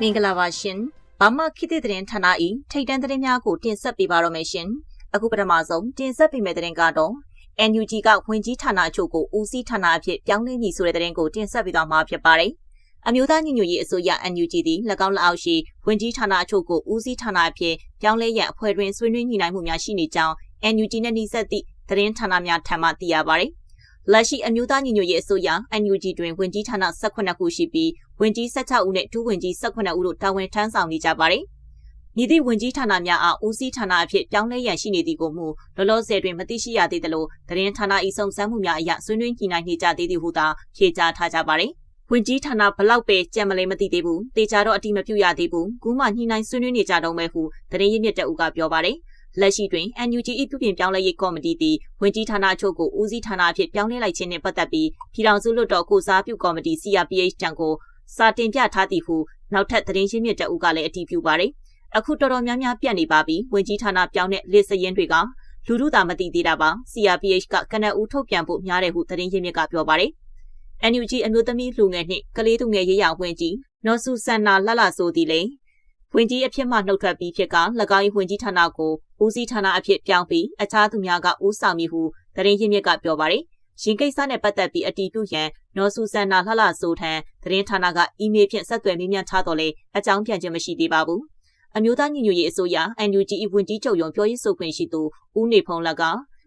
မင်္ဂလာပါရှင်။ဘာမခေတ်သစ်သတင်းဌာန၏ထိတ်တန့်သတင်းများကိုတင်ဆက်ပေးပါရမယ်ရှင်။အခုပထမဆုံးတင်ဆက်ပေးမယ့်သတင်းကတော့ NUG ကဝင်ကြီးဌာနအချို့ကိုဦးစီးဌာနအဖြစ်ပြောင်းလဲမည်ဆိုတဲ့သတင်းကိုတင်ဆက်ပေးသွားမှာဖြစ်ပါတယ်။အမျိုးသားညီညွတ်ရေးအစိုးရ NUG သည်၎င်းလက်အောက်ရှိဝင်ကြီးဌာနအချို့ကိုဦးစီးဌာနအဖြစ်ပြောင်းလဲရန်အဖွဲ့တွင်ဆွေးနွေးညှိနှိုင်းမှုများရှိနေကြောင်း NUG နဲ့နှိစက်သည့်သတင်းဌာနများထံမှသိရပါတယ်။လက်ရှိအမျိုးသားညီညွတ်ရေးအစိုးရ NUG တွင်ဝင်ကြီးဌာန18ခုရှိပြီး ဝင်ကြီး16ဦးနဲ့ဒုဝင်ကြီး18ဦးတို့တာဝန်ထမ်းဆောင်နေကြပါတယ်။မြည်သည့်ဝင်ကြီးဌာနများအားဦးစီးဌာနအဖြစ်ပြောင်းလဲရန်ရှိနေသည်ကိုမှုလောလောဆယ်တွင်မသိရှိရသေးသလိုသတင်းဌာန၏စုံစမ်းမှုများအရဆွေးနွေးညှိနှိုင်းနေကြသေးသည်ဟုသာဖြေကြားထားကြပါတယ်။ဝင်ကြီးဌာနဘလောက်ပဲကြံမလဲမသိသေးဘူး။တေချာတော့အတိမပြုတ်ရသေးဘူး။ကူးမှညှိနှိုင်းဆွေးနွေးနေကြတော့မယ်ဟုသတင်းရင်းမြစ်တအုပ်ကပြောပါတယ်။လက်ရှိတွင် NUG ၏ပြုပြင်ပြောင်းလဲရေးကော်မတီသည်ဝင်ကြီးဌာနချုပ်ကိုဦးစီးဌာနအဖြစ်ပြောင်းလဲလိုက်ခြင်းနှင့်ပတ်သက်ပြီးပြည်ထောင်စုလွှတ်တော်ကိုစားပြုကော်မတီ CRPH တံကို စာတင်ပြထားသည်ဟုနောက်ထပ်သတင်းရှင်းမြစ်တအုပ်ကလည်းအတည်ပြုပါတယ်။အခုတော်တော်များများပြတ်နေပါပြီ။ဝင်ကြီးဌာနပြောင်းတဲ့လက်စရင်တွေကလူလူသာမသိသေးတာပါ။ CRPH ကကနအူထုတ်ပြန်ဖို့များတယ်ဟုသတင်းရင်းမြစ်ကပြောပါတယ်။ NUG အမျိုးသမီးလူငယ်နှင့်ကလေးသူငယ်ရေးရာဝင်ကြီးနော်ဆူဆန်နာလှလှဆိုသည်လေဝင်ကြီးအဖြစ်မှနှုတ်ထွက်ပြီးဖြစ်က၎င်း၏ဝင်ကြီးဌာနကိုဦးစီးဌာနအဖြစ်ပြောင်းပြီးအခြားသူများကဦးဆောင်မိဟုသတင်းရင်းမြစ်ကပြောပါတယ်။ ရင်ကိစ္စနဲ့ပတ်သက်ပြီးအတီးပြုရန်နော်ဆူဆန်နာလှလှဆိုထံသတင်းဌာနကအီးမေးလ်ဖြင့်ဆက်သွယ်မေးမြန်းထားတော့လေအကြောင်းပြန်ခြင်းမရှိသေးပါဘူး။အမျိုးသားညီညွတ်ရေးအစိုးရ NUG ၏ဝန်ကြီးချုပ်ရုံပြောရေးဆိုခွင့်ရှိသူဦးနေဖုံးလက်က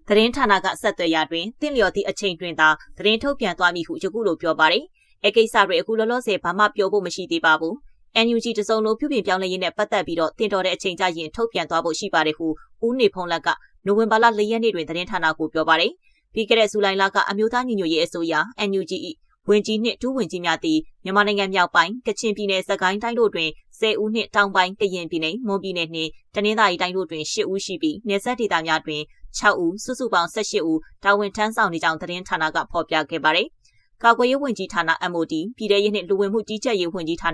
သတင်းဌာနကဆက်သွယ်ရာတွင်တင့်လျော်သည့်အချိန်တွင်သာသတင်းထုတ်ပြန်သွားမည်ဟုယခုလိုပြောပါတယ်။အကိစ္စတွေအခုလောလောဆယ်ဘာမှပြောဖို့မရှိသေးပါဘူး။ NUG တစုံလုံးပြုပြင်ပြောင်းလဲရေးနဲ့ပတ်သက်ပြီးတော့တင်တော်တဲ့အချိန်ကျရင်ထုတ်ပြန်သွားဖို့ရှိပါတယ်ဟုဦးနေဖုံးလက်ကနိုဝင်ဘာလ၄ရက်နေ့တွင်သတင်းဌာနကိုပြောပါတယ်။ ပြီးခဲ့တဲ့ဇူလိုင်လကအမျိုးသားညီညွတ်ရေးအစိုးရ NUG ၏ဝင်ကြီးနှင့်ဒူးဝင်ကြီးများသည်မြန်မာနိုင်ငံမြောက်ပိုင်းကချင်ပြည်နယ်စကိုင်းတိုင်းတို့တွင်10ဦးနှင့်တောင်ပိုင်းကရင်ပြည်နယ်မွန်ပြည်နယ်နှင့်တနင်္သာရီတိုင်းတို့တွင်10ဦးရှိပြီးနေဆက်ဒေသများတွင်6ဦးစုစုပေါင်း18ဦးတာဝန်ထမ်းဆောင်နေကြောင်းသတင်းဌာနကဖော်ပြခဲ့ပါတယ်။ကာကွယ်ရေးဝန်ကြီးဌာန MOD ပြည်ထရေးနှင့်လူဝင်မှုကြီးကြပ်ရေးဝန်ကြီးဌာန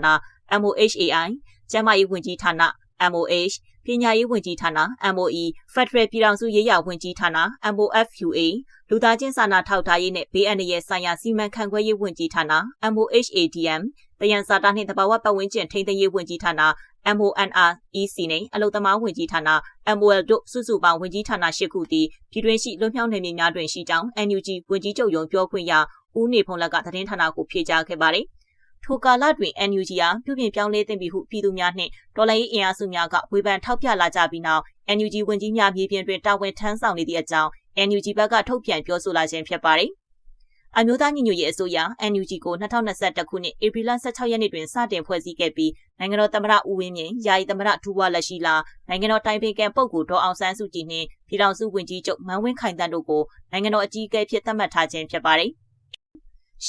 MOHAI ကျန်းမာရေးဝန်ကြီးဌာန MOH ပညာရေးဝန်ကြီးဌာန MOE Federal ပြည်ထောင်စုရေးရာဝန်ကြီးဌာန MOFUA လူသားချင်းစာနာထောက်ထားရေးနဲ့ဘေးအန္တရာယ်ဆိုင်ရာစီမံခန့်ခွဲရေးဝန်ကြီးဌာန MOHADM တယံစာတာနှင့်တဘာဝပတ်ဝန်းကျင်ထိန်းသိမ်းရေးဝန်ကြီးဌာန MONREC နဲ့အလုံသမားဝန်ကြီးဌာန MOL တို့စုစုပေါင်းဝန်ကြီးဌာန၈ခုသည်ပြည်တွင်းရှိလွတ်မြောက်နေမြေများတွင်ရှိကြောင်း NUG ဝန်ကြီးချုပ်ရုံးပြောခွင့်ရဦးနေဖုံးလက်ကသတင်းဌာနကိုဖြေကြားခဲ့ပါတယ်။ ထိုကာလတွင် NUG အားပြုပြင်ပြောင်းလဲသင့်ပြီဟုပြည်သူများနှင့်တော်လှန်ရေးအင်အားစုများကဝေဖန်ထောက်ပြလာကြပြီးနောက် NUG ဝန်ကြီးများမြေပြင်တွင်တာဝန်ထမ်းဆောင်နေသည့်အကြောင်း NUG ဘက်ကထုတ်ပြန်ပြောဆိုလာခြင်းဖြစ်ပါတယ်။အမျိုးသားညီညွတ်ရေးအစိုးရ NUG ကို2021ခုနှစ်ဧပြီလ16ရက်နေ့တွင်စတင်ဖွဲ့စည်းခဲ့ပြီးနိုင်ငံတော်သမ္မတဦးဝင်းမြင့်ယာယီသမ္မတဒူဝါလက်ရှိလာနိုင်ငံတော်တိုင်ပင်ခံပုဂ္ဂိုလ်ဒေါ်အောင်ဆန်းစုကြည်နှင့်ပြည်ထောင်စုဝန်ကြီးချုပ်မန်းဝင်းခိုင်တန်းတို့ကိုနိုင်ငံတော်အကြီးအကဲဖြစ်သတ်မှတ်ထားခြင်းဖြစ်ပါတယ်။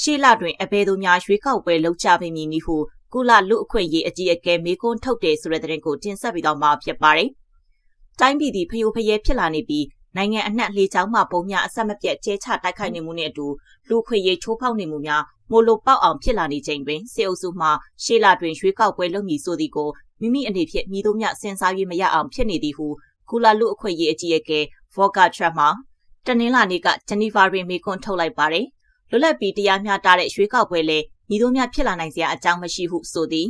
ရှေ့လတွင်အဘယ်သူများရွေးကောက်ပွဲလုပ်ကြပေမည်နည်းဟုကုလလူအခွင့်ရေးအကြီးအကဲမေကွန်းထုတ်တယ်ဆိုတဲ့သတင်းကိုတင်ဆက်ပြီးတော့မှာဖြစ်ပါတယ်။တိုင်းပြည်ဒီဖယိုဖယဲဖြစ်လာနေပြီးနိုင်ငံအနှံ့လေချောင်းမှပုံများအဆက်မပြတ်ကျဲချတိုက်ခိုက်နေမှုနဲ့အတူလူခွေရေးချိုးဖောက်နေမှုများမိုလိုပေါက်အောင်ဖြစ်လာနေချိန်တွင်စေအုပ်စုမှရှေ့လတွင်ရွေးကောက်ပွဲလုပ်မည်ဆိုသည်ကိုမိမိအနေဖြင့်မိတို့မြစဉ်းစား၍မရအောင်ဖြစ်နေသည်ဟုကုလလူအခွင့်ရေးအကြီးအကဲဗော့ကာထရတ်မှတနင်္လာနေ့ကဂျနီဗာတွင်မေကွန်းထုတ်လိုက်ပါတယ် လွတ်လပ်ပြီးတရားမျှတတဲ့ရွေးကောက်ပွဲလည်းညီတို့များဖြစ်လာနိုင်စရာအကြောင်းမရှိဟုဆိုသည်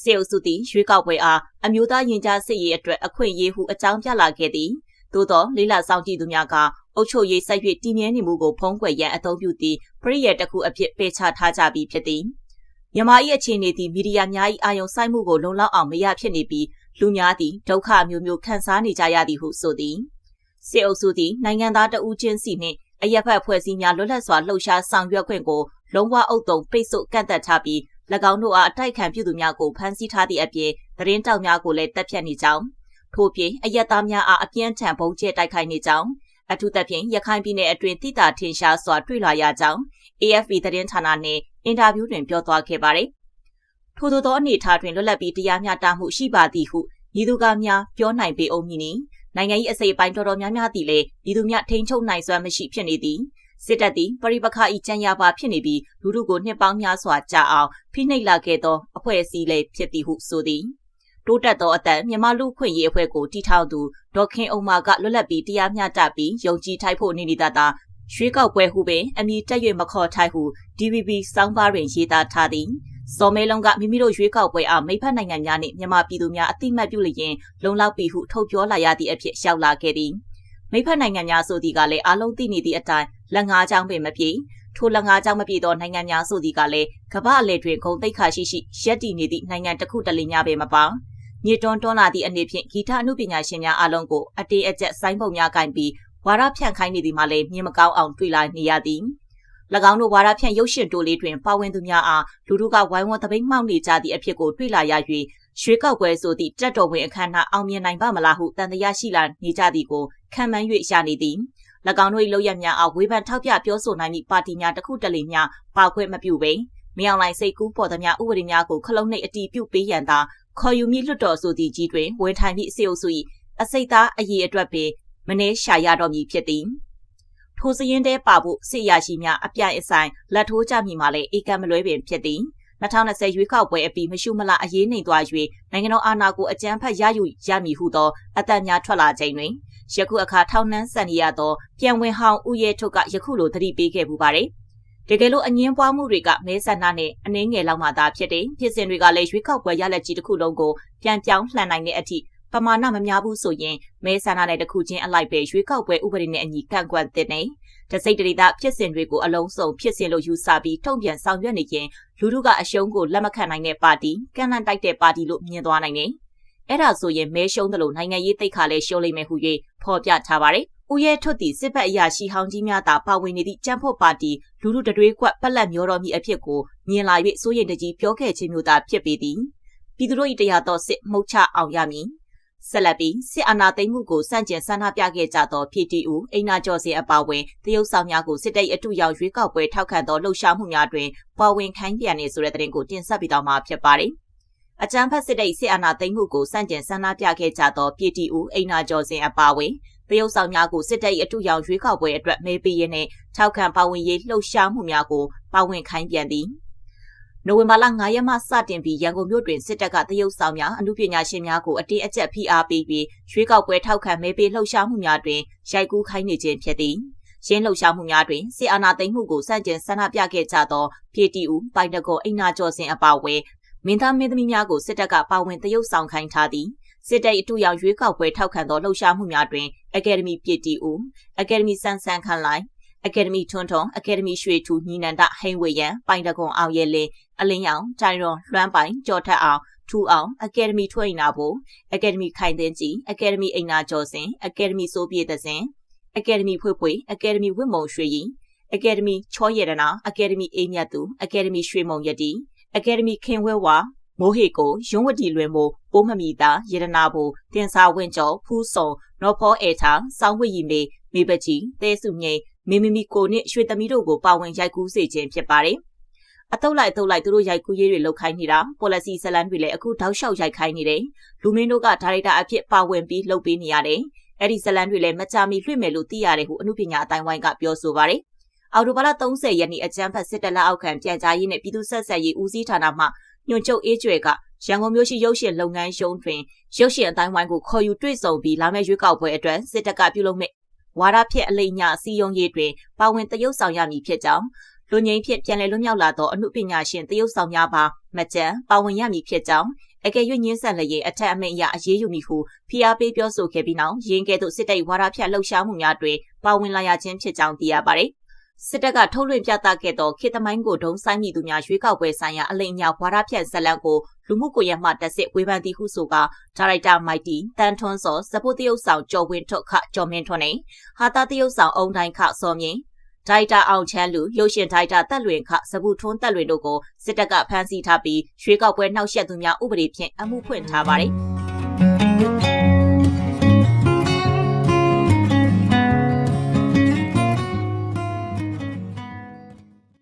စေအုပ်စုသည်ရွေးကောက်ပွဲအားအမျိုးသားရင်ကြားစစ်ရေးအတွက်အခွင့်အရေးဟုအကြောင်းပြလာခဲ့သည်သို့သောလေးလာဆောင်ကြည့်သူများကအုပ်ချုပ်ရေးဆက်၍တည်မြဲနေမှုကိုဖုံးကွယ်ရန်အသုံးပြုသည့်ပရိယေတစ်ခုအဖြစ်ပယ်ချထားကြပြီးဖြစ်သည်မြန်မာ၏အခြေအနေသည်မီဒီယာများ၏အာရုံစိုက်မှုကိုလုံလောက်အောင်မရဖြစ်နေပြီးလူများသည်ဒုက္ခမျိုးမျိုးခံစားနေကြရသည်ဟုဆိုသည်စေအုပ်စုသည်နိုင်ငံသားတဦးချင်းစီနှင့် အရက်ဖက်ဖွဲ့စည်းများလွတ်လပ်စွာလှုပ်ရှားဆောင်ရွက်ခွင့်ကိုလုံးဝအုပ်တုံပိတ်ဆို့ကန့်သက်ထားပြီး၎င်းတို့အားအတိုက်ခံပြုသူများကိုဖမ်းဆီးထားသည့်အပြင်သတင်းတောက်များကိုလည်းတပ်ဖြတ်နေကြောင်းထို့ပြင်အရက်သားများအားအပြင်းထန်ပုံကျဲတိုက်ခိုက်နေကြောင်းအထူးသဖြင့်ရခိုင်ပြည်နယ်အတွင်းတိတာထင်ရှားစွာတွေ့လာရကြောင်း AFP သတင်းဌာနနှင့်အင်တာဗျူးတွင်ပြောသွားခဲ့ပါတယ်။ထို့သောအနေအထားတွင်လွတ်လပ်ပြီးတရားမျှတမှုရှိပါသည်ဟုညီသူကများပြောနိုင်ပေအောင်မည်နီ နိုင်ငံ၏အစိပ်ပိုင်းတော်တော်များများသည်လည်းပြည်သူများထိန်းချုပ်နိုင်စွမ်းမရှိဖြစ်နေသည်စစ်တပ်သည်ပရိပခါဤကြံရပါဖြစ်နေပြီးလူထုကိုနှစ်ပေါင်းများစွာကြာအောင်ဖိနှိပ်လာခဲ့သောအဖွဲ့အစည်းလည်းဖြစ်သည်ဟုဆိုသည်တိုးတက်သောအတန်မြန်မာလူခွင့်ရေးအဖွဲ့ကိုတီထောင်သူဒေါခင်အုံမာကလွတ်လပ်ပြီးတရားမျှတပြီးယုံကြည်ထိုက်ဖို့နေနေတာသာရွှေကောက်ပွဲဟုပင်အမည်တက်၍မခေါ်ထိုက်ဟု DVB စောင်းပါတွင်ရေးသားထားသည် စော်မဲလုံးကမိမိတို့ရွေးကောက်ပွဲအားမိဖက်နိုင်ငံများနှင့်မြန်မာပြည်သူများအတိမတ်ပြုလျင်လုံလောက်ပြီဟုထုတ်ပြောလာရသည့်အဖြစ်ရှောက်လာခဲ့သည်မိဖက်နိုင်ငံများဆိုသည်ကလည်းအလုံးသိနေသည့်အတိုင်းလက်ငါးချောင်းပင်မပြေထိုလက်ငါးချောင်းမပြေသောနိုင်ငံများဆိုသည်ကလည်းကမ္ဘာအလဲတွင်ဂုံတိတ်ခါရှိရှိရက်တည်နေသည့်နိုင်ငံတစ်ခုတလေများပင်မပါမြေတွန်းတွန်းလာသည့်အနေဖြင့်ဂီတအမှုပညာရှင်များအလုံးကိုအတေးအကျက်ဆိုင်းပုံများကင်ပြီးဝါရဖြန့်ခိုင်းနေသည်မှလည်းမြင်မကောင်းအောင်တွေ့လာနေရသည်၎ င်းတို့ဝါရဖြန့်ရုပ်ရှင်တိုလေးတွင်ပါဝင်သူများအားလူတို့ကဝိုင်းဝန်းသပိတ်မှောက်နေကြသည့်အဖြစ်ကိုတွေ့လာရ၍ရွှေကောက်ပွဲဆိုသည့်တက်တော်ဝင်အခမ်းအနားအောင်မြင်နိုင်ပါမလားဟုတန်တရားရှိလာနေကြသည်ကိုခံမှန်း၍ရနေသည်၎င်းတို့၏လောက်ရများအားဝေဖန်ထောက်ပြပြောဆိုနိုင်သည့်ပါတီများတစ်ခုတလေများပါခွင့်မပြုပေမြောင်လိုက်စိတ်ကူးပေါ်သမျှဥပဒေများကိုခလုံးနှိပ်အတီးပြုတ်ပေးရန်သာခေါ်ယူမိလွတ်တော်ဆိုသည့်ကြီးတွင်ဝန်ထိုင်သည့်အစီအုပ်စု၏အစိတ်သားအရေးအတွက်ပင်မနှဲရှာရတော့မည်ဖြစ်သည် ထိုစရင်တဲပါဖို့စစ်ရရှိများအပြိုင်အဆိုင်လက်ထိုးကြမိမှလည်းအေကံမလွဲပင်ဖြစ်သည်2020ရွေးကောက်ပွဲအပြီးမရှုမလအရေးနှိမ်သွား၍နိုင်ငံတော်အာဏာကိုအကြမ်းဖက်ရယူရမည်ဟုသောအသက်များထွက်လာချိန်တွင်ယခုအခါထောင်နှန်းဆန်ရသောပြန်ဝင်ဟောင်းဦးရဲထုတ်ကယခုလိုသတိပေးခဲ့ပူပါတယ်တကယ်လို့အငင်းပွားမှုတွေကမဲဆန္ဒနဲ့အနှင်းငယ်လောက်မှသာဖြစ်တယ်ဖြစ်စဉ်တွေကလည်းရွေးကောက်ပွဲရလက်ကြီးတစ်ခုလုံးကိုပြန်ပြောင်းလှန်နိုင်တဲ့အထိ ပမာဏမများဘူးဆိုရင်မဲဆန္ဒနဲ့တစ်ခုချင်းအလိုက်ပဲရွေးကောက်ပွဲဥပဒေနဲ့အညီကန့်ကွက်တဲ့နေတစိတ်တရီသားဖြစ်စဉ်တွေကိုအလုံးစုံဖြစ်စဉ်လို့ယူဆပြီးထုံပြန်ဆောင်ရွက်နေရင်လူထုကအရှုံးကိုလက်မခံနိုင်တဲ့ပါတီကန့်လန့်တိုက်တဲ့ပါတီလို့မြင်သွားနိုင်တယ်။အဲ့ဒါဆိုရင်မဲရှုံးတယ်လို့နိုင်ငံရေးတိတ်ခါလဲရှုံးလိမ့်မယ်ဟု၍ဖော်ပြထားပါတယ်။ဦးရဲထွတ်သည့်စစ်ဘက်အရာရှိဟောင်းကြီးများသာပါဝင်နေသည့်ကြံ့ဖို့ပါတီလူထုတတွေးကွက်ပက်လက်မျောတော်မီအဖြစ်ကိုမြင်လာ၍စိုးရိမ်တကြီးပြောခဲ့ခြင်းမျိုးသာဖြစ်ပေသည်။ပြည်သူတို့၏တရားတော်စစ်မှုတ်ချအောင်ရမည် ဆက်လက်ပြီးစစ်အာဏာသိမ်းမှုကိုစန့်ကျင်ဆန္ဒပြခဲ့ကြသော PTU အိနာကျော်စင်အပါဝင်တရုတ်ဆောင်များကိုစစ်တပ်အတူရောက်ရွေးကောက်ပွဲထောက်ခံသောလှုပ်ရှားမှုများတွင်ပါဝင်ခိုင်းပြန်နေဆိုတဲ့သတင်းကိုတင်ဆက်ပေးတော့မှာဖြစ်ပါတယ်။အကြမ်းဖက်စစ်တပ်စစ်အာဏာသိမ်းမှုကိုစန့်ကျင်ဆန္ဒပြခဲ့ကြသော PTU အိနာကျော်စင်အပါဝင်တရုတ်ဆောင်များကိုစစ်တပ်အတူရောက်ရွေးကောက်ပွဲအတွက်မဲပေးရင်းနဲ့ထောက်ခံပါဝင်ရေးလှုပ်ရှားမှုများကိုပါဝင်ခိုင်းပြန်သည်။ နိုဝင်ဘာလ9ရက်မှစတင်ပြီးရန်ကုန်မြို့တွင်စစ်တပ်ကတရုတ်ဆောင်များအမှုပညာရှင်များကိုအတင်းအကျပ်ဖိအားပေးပြီးရွေးကောက်ပွဲထောက်ခံမဲပေးလှုပ်ရှားမှုများတွင်ရိုက်ကူးခိုင်းနေခြင်းဖြစ်သည်။ရင်းလှုပ်ရှားမှုများတွင်စစ်အာဏာသိမ်းမှုကိုစန့်ကျင်ဆန္ဒပြခဲ့ကြသော PTU ပိုင်တကောအိနာကျော်စင်အပါအဝင်မင်းသားမင်းသမီးများကိုစစ်တပ်ကပါဝင်တရုတ်ဆောင်ခိုင်းထားသည်။စစ်တပ်အတူရောက်ရွေးကောက်ပွဲထောက်ခံသောလှုပ်ရှားမှုများတွင် Academy PTU, Academy ဆန်ဆန်ခန့်လိုက် အကယ်ဒမီထွန်းထွန်းအကယ်ဒမီရွှေထူညီနန္ဒဟိန်ဝေယံပိုင်တကွန်အောင်ရဲလင်းအလင်းရောင်တိုင်ရွန်လွှမ်းပိုင်ကြော်ထက်အောင်ထူအောင်အကယ်ဒမီထွင်နာဖို့အကယ်ဒမီခိုင်သိန်းကြီးအကယ်ဒမီအိမ်နာကျော်စင်အကယ်ဒမီစိုးပြေတဲ့စင်အကယ်ဒမီဖွေးဖွေးအကယ်ဒမီဝစ်မုံရွှေရီအကယ်ဒမီချောရတနာအကယ်ဒမီအိမ်မြတ်သူအကယ်ဒမီရွှေမုံယတိအကယ်ဒမီခင်ဝဲဝါမိုးဟေကိုရုံးဝတီလွင်မို့ပိုးမမီတာရတနာဘူတင်စာဝင့်ကျော်ဖူးစုံနော်ဖောအေထာစောင်းဝိရီမေမေပကြီးတဲစုငိမ့် မင်းမမီကိုနဲ့ရွှေသမီးတို့ကိုပါဝင်ရိုက်ကူးစေခြင်းဖြစ်ပါတယ်။အတုပ်လိုက်အတုပ်လိုက်သူတို့ရိုက်ကူးရေးတွေလုပ်ခိုင်းနေတာ policy ဇလန်တွေလည်းအခုတောက်လျှောက်ရိုက်ခိုင်းနေတယ်။လူမင်းတို့ကဒါရိုက်တာအဖြစ်ပါဝင်ပြီးလုပ်ပေးနေရတယ်။အဲ့ဒီဇလန်တွေလည်းမကြမီလွှင့်မယ်လို့သိရတယ်ဟုအမှုပညာအတိုင်းဝိုင်းကပြောဆိုပါတယ်။အော်တိုဘာလ30ရက်နေ့အကြမ်းဖက်စစ်တပ်လက်အောက်ခံပြန်ကြားရေးနဲ့ပြည်သူ့ဆက်ဆက်ရေးဦးစီးဌာနမှညွှန်ချုပ်အေးကျွဲကရန်ကုန်မြို့ရှိရုပ်ရှင်လုပ်ငန်းရုံးတွင်ရုပ်ရှင်အတိုင်းဝိုင်းကိုခေါ်ယူတွေ့ဆုံပြီးလာမယ့်ရွေးကောက်ပွဲအတွက်စစ်တပ်ကပြုလုပ်မယ့် ဝါဒဖြင့်အလိညာစီယုံရေးတွင်ပါဝင်တရုပ်ဆောင်ရမည်ဖြစ်ကြောင်းလူငင်းဖြင့်ပြန်လည်လွတ်မြောက်လာသောအမှုပညာရှင်တရုပ်ဆောင်များပါမကြံပါဝင်ရမည်ဖြစ်ကြောင်းအကယ်၍ညင်းဆန်လျင်အထက်အမိန့်အရအရေးယူမည်ဟုဖိအားပေးပြောဆိုခဲ့ပြီးနောက်ရင်းကဲ့သို့စစ်တပ်ဝါဒဖြတ်လှုပ်ရှားမှုများတွင်ပါဝင်လာရခြင်းဖြစ်ကြောင်းသိရပါသည်စစ်တပ်ကထုတ်လွှင့်ပြသခဲ့သောခေတ်သမိုင်းကိုဒုံဆိုင်မိသူများရွေးကောက်ပွဲဆိုင်ရာအလိမ်ညာဝါဒဖြန့်ဇက်လံကို လူမှုကွန်ရက်မှတက်စစ်ဝေဖန်သည်ဟုဆိုကဒါရိုက်တာမိုက်တီတန်ထွန်းစောစပုတ်တရုတ်ဆောင်ကျော်ဝင်းထွတ်ခကျော်မင်းထွန်းနေဟာတာတရုတ်ဆောင်အုံတိုင်းခစောမြင့်ဒိုက်တာအောင်ချမ်းလူရုပ်ရှင်ဒိုက်တာတက်လွင်ခစပုထွန်းတက်လွင်တို့ကိုစစ်တပ်ကဖမ်းဆီးထားပြီးရွေးကောက်ပွဲနှောက်ယှက်သူများဥပဒေဖြင့်အမှုဖွင့်ထားပါတယ်။